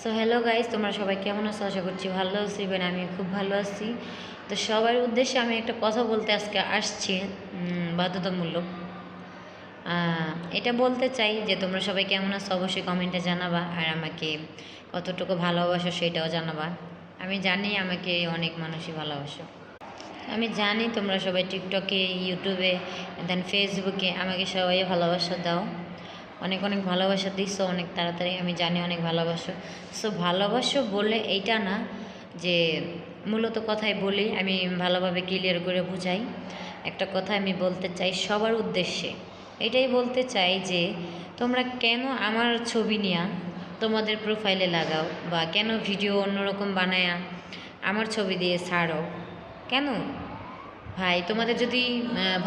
So hello guys তোমরা সবাই কেমন আছো? আশা করছি ভালো আছি ইভেন আমি খুব ভালো আছি। তো সবার উদ্দেশ্যে আমি একটা কথা বলতে আজকে আসছি বাধ্যতামূলক। এটা বলতে চাই যে তোমরা সবাই কেমন আছো অবশ্যই কমেন্টে জানাবা, আর আমাকে কতটুকু ভালোবাসো সেটাও জানাবা। আমি জানি আমাকে অনেক মানুষই ভালোবাসো। আমি জানি তোমরা সবাই টিকটকে ইউটিউবে দেন ফেসবুকে আমাকে সবাই ভালোবাসা দাও। অনেক অনেক ভালোবাসা দিছো, অনেক তাড়াতাড়ি আমি জানি অনেক ভালোবাসো। সো ভালোবাসো বলে এইটা না যে মূলত কথাই বলি, আমি ভালোভাবে ক্লিয়ার করে বুঝাই। একটা কথা আমি বলতে চাই সবার উদ্দেশ্যে। এটাই বলতে চাই যে তোমরা কেন আমার ছবি নিয়ে তোমাদের প্রোফাইলে লাগাও বা কেন ভিডিও অন্যরকম বানায়া আমার ছবি দিয়ে ছাড়ো কেন? ভাই, তোমাদের যদি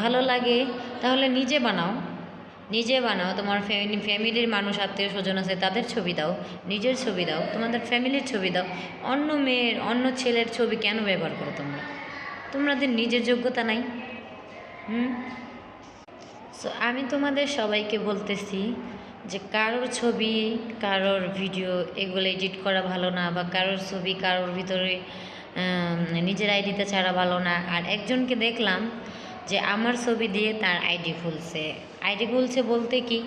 ভালো লাগে তাহলে নিজে বানাও। নিজে বানাও, তোমার ফ্যামিলির মানুষ, আত্মীয় স্বজন আছে, তাদের ছবি দাও, নিজের ছবি দাও, তোমাদের ফ্যামিলির ছবি দাও, অন্য মেয়ের, অন্য ছেলের ছবি কেন ব্যবহার করো তোমরা? তোমাদের নিজের যোগ্যতা নাই। হুম? সো আমি তোমাদের সবাইকে বলতেছি যে কারোর ছবি, কারোর ভিডিও এগুলো এডিট করা ভালো না বা কারোর ছবি কারোর ভিতরে নিজের আইডিতে ছাড়া ভালো না। আর একজনকে দেখলাম যে আমার ছবি দিয়ে তার আইডি খুলছে। আইডি খুলছে বলতে কি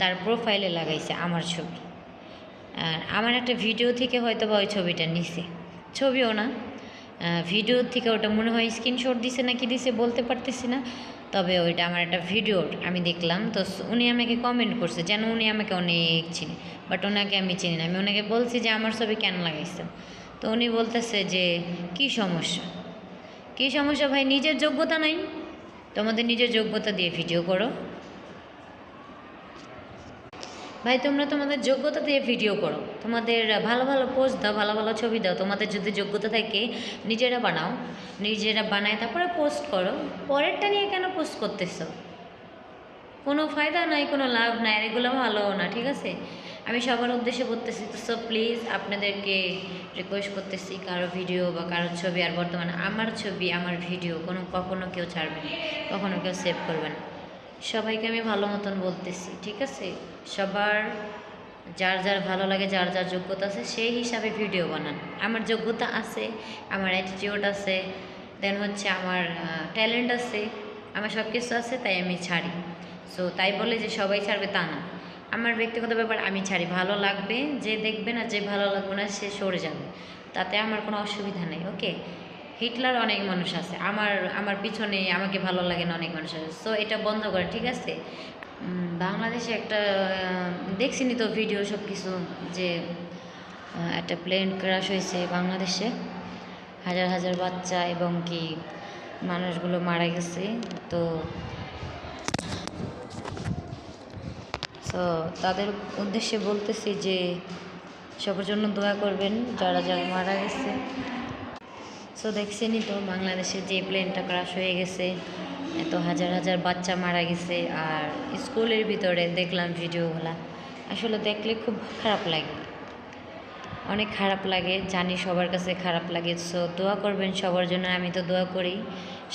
তার প্রোফাইলে লাগাইছে আমার ছবি। আর আমার একটা ভিডিও থেকে হয়তো বা ওই ছবিটা নিছে। ছবিও না। ভিডিও থেকে ওটা মনে হয় স্ক্রিনশট দিছে না কি দিছে বলতে পারতেছি না। তবে ওইটা আমার একটা ভিডিওর আমি দেখলাম। তো উনি আমাকে কমেন্ট করছে যেন উনি আমাকে অনেক চিনি। বাট ওনাকে আমি চিনি না। আমি ওনাকে বলছি যে আমার ছবি কেন লাগাইছে তো উনি বলতেছে যে, কি সমস্যা? কী সমস্যা ভাই? নিজের যোগ্যতা নাই। তোমাদের নিজের যোগ্যতা দিয়ে ভিডিও করো। ভাই, তোমরা তোমাদের যোগ্যতা দিয়ে ভিডিও করো। তোমাদের ভালো ভালো পোস্ট দাও, ভালো ভালো ছবি দাও। তোমাদের যদি যোগ্যতা থাকে, নিজেরা বানাও। নিজেরা বানায়, তারপরে পোস্ট করো। পরেরটা নিয়ে কেন পোস্ট করতেছো? কোনো ফায়দা নাই, কোনো লাভ নাই। এগুলো ভালো না, ঠিক আছে? আমি সবার উদ্দেশ্যে বলতেছি, তো সব প্লিজ আপনাদেরকে রিকোয়েস্ট করতেছি কারও ভিডিও বা কারও ছবি, আর বর্তমানে আমার ছবি, আমার ভিডিও কোনো কখনো কেউ ছাড়বে না, কখনো কেউ সেভ করবে না। সবাইকে আমি ভালো মতন বলতেছি, ঠিক আছে? সবার যার যার ভালো লাগে, যার যার যোগ্যতা আছে, সেই হিসাবে ভিডিও বানান। আমার যোগ্যতা আছে, আমার অ্যাটিটিউড আছে দেন হচ্ছে আমার ট্যালেন্ট আছে, আমার সব কিছু আছে, তাই আমি ছাড়ি। সো তাই বলে যে সবাই ছাড়বে তা না। আমার ব্যক্তিগত ব্যাপার আমি ছাড়ি। ভালো লাগবে যে দেখবে না যে ভালো লাগবে না সে সরে যাবে। তাতে আমার কোনো অসুবিধা নেই, ওকে? হিটলার অনেক মানুষ আছে। আমার আমার পিছনে আমাকে ভালো লাগে না অনেক মানুষ আছে। সো এটা বন্ধ করে, ঠিক আছে? বাংলাদেশে একটা দেখছিনি তো ভিডিও সব কিছু যে একটা প্লেন ক্রাশ হয়েছে বাংলাদেশে। হাজার হাজার বাচ্চা এবং কি মানুষগুলো মারা গেছে। তো তো তাদের উদ্দেশ্যে বলতেছি যে সবার জন্য দোয়া করবেন, যারা যারা মারা গেছে। সো দেখছেনই তো বাংলাদেশে যে প্লেনটা ক্রাশ হয়ে গেছে, এত হাজার হাজার বাচ্চা মারা গেছে, আর স্কুলের ভিতরে দেখলাম ভিডিওগুলা। আসলে দেখলে খুব খারাপ লাগে। অনেক খারাপ লাগে, জানি সবার কাছে খারাপ লাগে। সো দোয়া করবেন সবার জন্য, আমি তো দোয়া করি।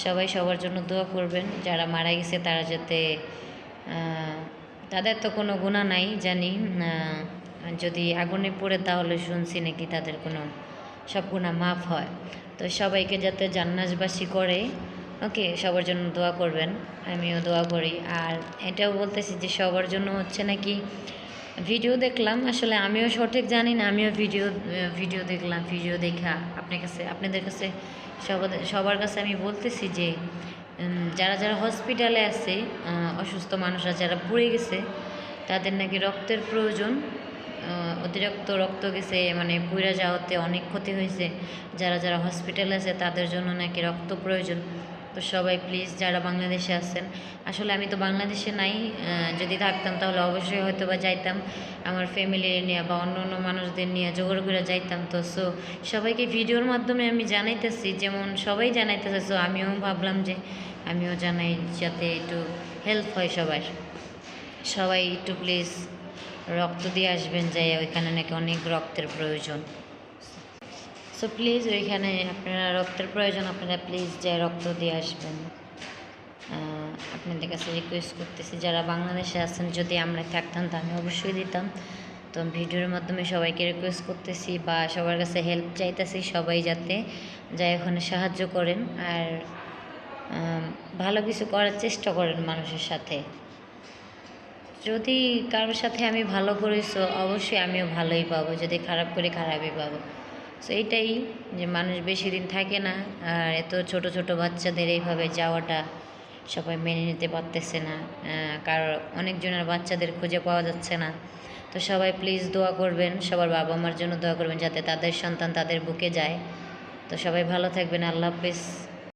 সবাই সবার জন্য দোয়া করবেন, যারা মারা গেছে তারা যাতে তাদের তো কোনো গুণা নাই, জানি। যদি আগুনে পড়ে তাহলে শুনছি নাকি তাদের কোনো সব গুণা মাফ হয়। তো সবাইকে যাতে জান্নাতবাসী করে, ওকে, সবার জন্য দোয়া করবেন, আমিও দোয়া করি। আর এটাও বলতেছি যে সবার জন্য হচ্ছে নাকি ভিডিও দেখলাম, আসলে আমিও সঠিক জানি না, আমিও ভিডিও ভিডিও দেখলাম, ভিডিও দেখা আপনার কাছে, আপনাদের কাছে সবার সবার কাছে আমি বলতেছি যে যারা যারা হসপিটালে আছে অসুস্থ মানুষরা যারা পড়ে গেছে, তাদের নাকি রক্তের প্রয়োজন। অতিরিক্ত রক্ত গেছে মানে পুড়ে যাওয়াতে অনেক ক্ষতি হয়েছে। যারা যারা হসপিটালে আছে, তাদের জন্য নাকি রক্ত প্রয়োজন। তো সবাই প্লিজ যারা বাংলাদেশে আছেন, আসলে আমি তো বাংলাদেশে নাই যদি থাকতাম তাহলে অবশ্যই হয়তো বা যাইতাম। আমার ফ্যামিলি নিয়ে বা অন্য অন্য মানুষদের নিয়ে জোগাড় করে যাইতাম তো। সো সবাইকে ভিডিওর মাধ্যমে আমি জানাইতেছি, যেমন সবাই জানাইতেছে সো আমিও ভাবলাম যে আমিও জানাই যাতে একটু হেল্প হয় সবার। সবাই একটু প্লিজ রক্ত দিয়ে আসবেন যাই ওইখানে নাকি অনেক রক্তের প্রয়োজন। সো প্লিজ ওইখানে আপনারা রক্তের প্রয়োজন, আপনারা প্লিজ যাই রক্ত দিয়ে আসবেন। আপনাদের কাছে রিকোয়েস্ট করতেছি, যারা বাংলাদেশে আছেন, যদি আমরা থাকতাম, তো আমি অবশ্যই দিতাম। তো ভিডিওর মাধ্যমে সবাইকে রিকোয়েস্ট করতেছি বা সবার কাছে হেল্প চাইতেছি সবাই যাতে যাই ওখানে সাহায্য করেন। আর ভালো কিছু করার চেষ্টা করেন মানুষের সাথে। যদি কারোর সাথে আমি ভালো করি, so অবশ্যই আমিও ভালোই পাবো। যদি খারাপ করি, খারাপই পাবো। সো এইটাই যে মানুষ বেশি দিন থাকে না, আর এত ছোট ছোট বাচ্চাদের এইভাবে যাওয়াটা সবাই মেনে নিতে পারতেছে না কারণ অনেকজনের বাচ্চাদের খুঁজে পাওয়া যাচ্ছে না। তো সবাই প্লিজ দোয়া করবেন, সবার বাবা মার জন্য দোয়া করবেন যাতে তাদের সন্তান তাদের বুকে যায়। তো সবাই ভালো থাকবেন, আল্লাহ হাফিজ।